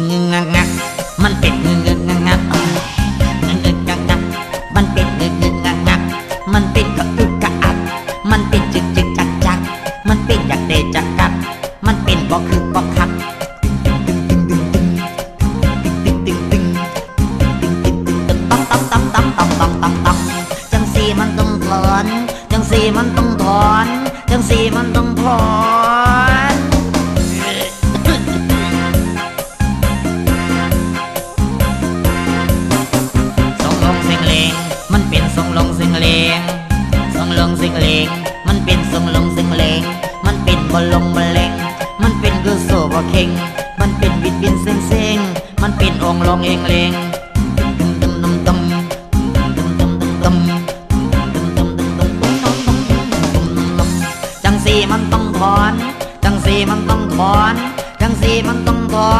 งงงงงมันเป็ดงงงงงงงงงงงมันเป็ดงงงงงงมันเป็ดกระอึกกระอักมันเป็ดจึกจึกจักจักมันเป็ดอยากเตะจักกับมันเป็นบอกคือบอกคักจังสีมันต้องถอนจังสีมันต้องถอนจังสีมันต้องถอน งเลงมันเป็นทรงลงซึ่งเลงมันเป็นบอลลงบอลเลงมันเป็นคือโซบอเข่งมันเป็นบิดบินเซ็งเซ็งมันเป็นองลงเองเลงจังสีมันต้องถอน จังสีมันต้องถอน จังสีมันต้องถอ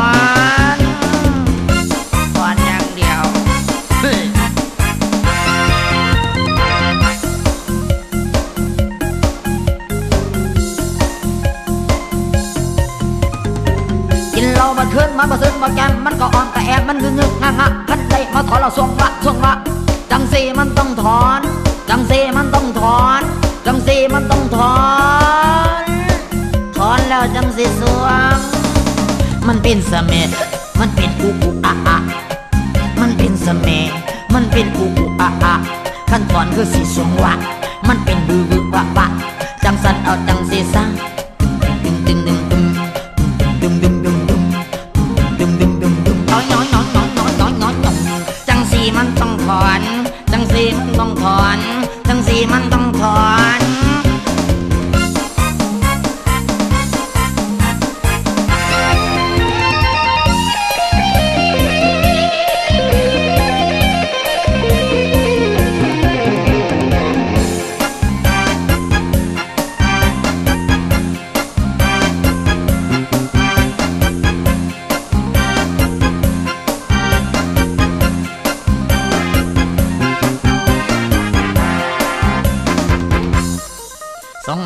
น มันมาซึนมาแกมมันก็อ่อนแต่แอบมันงึงงึกงักงักคันใดมาถอนเราส่งละส่งละจังสีมันต้องถอน จังสีมันต้องถอน จังสีมันต้องถอน ถอนแล้วจังสีสวง มันเป็นเสม็ดมันเป็นอุอุอะอะมันเป็นเสม็ดมันเป็นอุอุอะอะขั้นตอนคือสีสวงวะมันเป็นบือบือวะวะ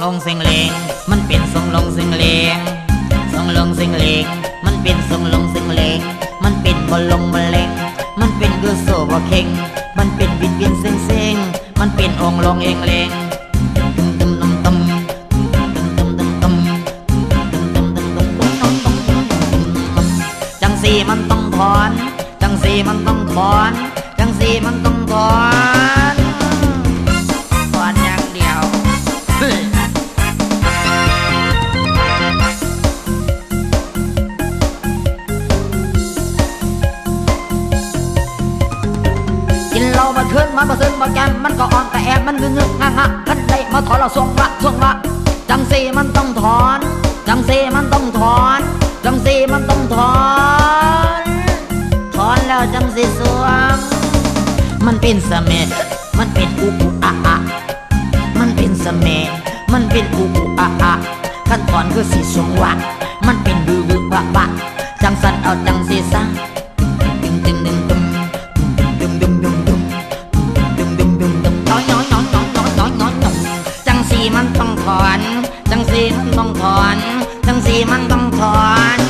องเสียงเลงมันเป็นทรงลงเสียงเลงทรงลงเสียงเลงมันเป็นทรงลงเสียงเลงมันเป็นบอลลงบอลเลงมันเป็นกุโซบอเข่งมันเป็นบิดบินเซ็งเซ็งมันเป็นองลงเองเลงจังสีมันต้องถอน จังสีมันต้องถอน จังสีมันต้องถอน กินเหล้ามาคืนมันมาซึนมาแกมมันก็อ่อนแต่แอบมันงึงงึกงักงักคันใดมาถอนเราส่งละส่งละจังสีมันต้องถอน จังสีมันต้องถอน จังสีมันต้องถอน ถอนแล้วจังสีสวงมันเป็นเสม็ดมันเป็นอุอุอะอะมันเป็นเสม็ดมันเป็นอุอุอะอะขั้นตอนคือสีสวงวะมันเป็นบือบือวะวะจังสันเอาจังสีซะ มันต้องถอน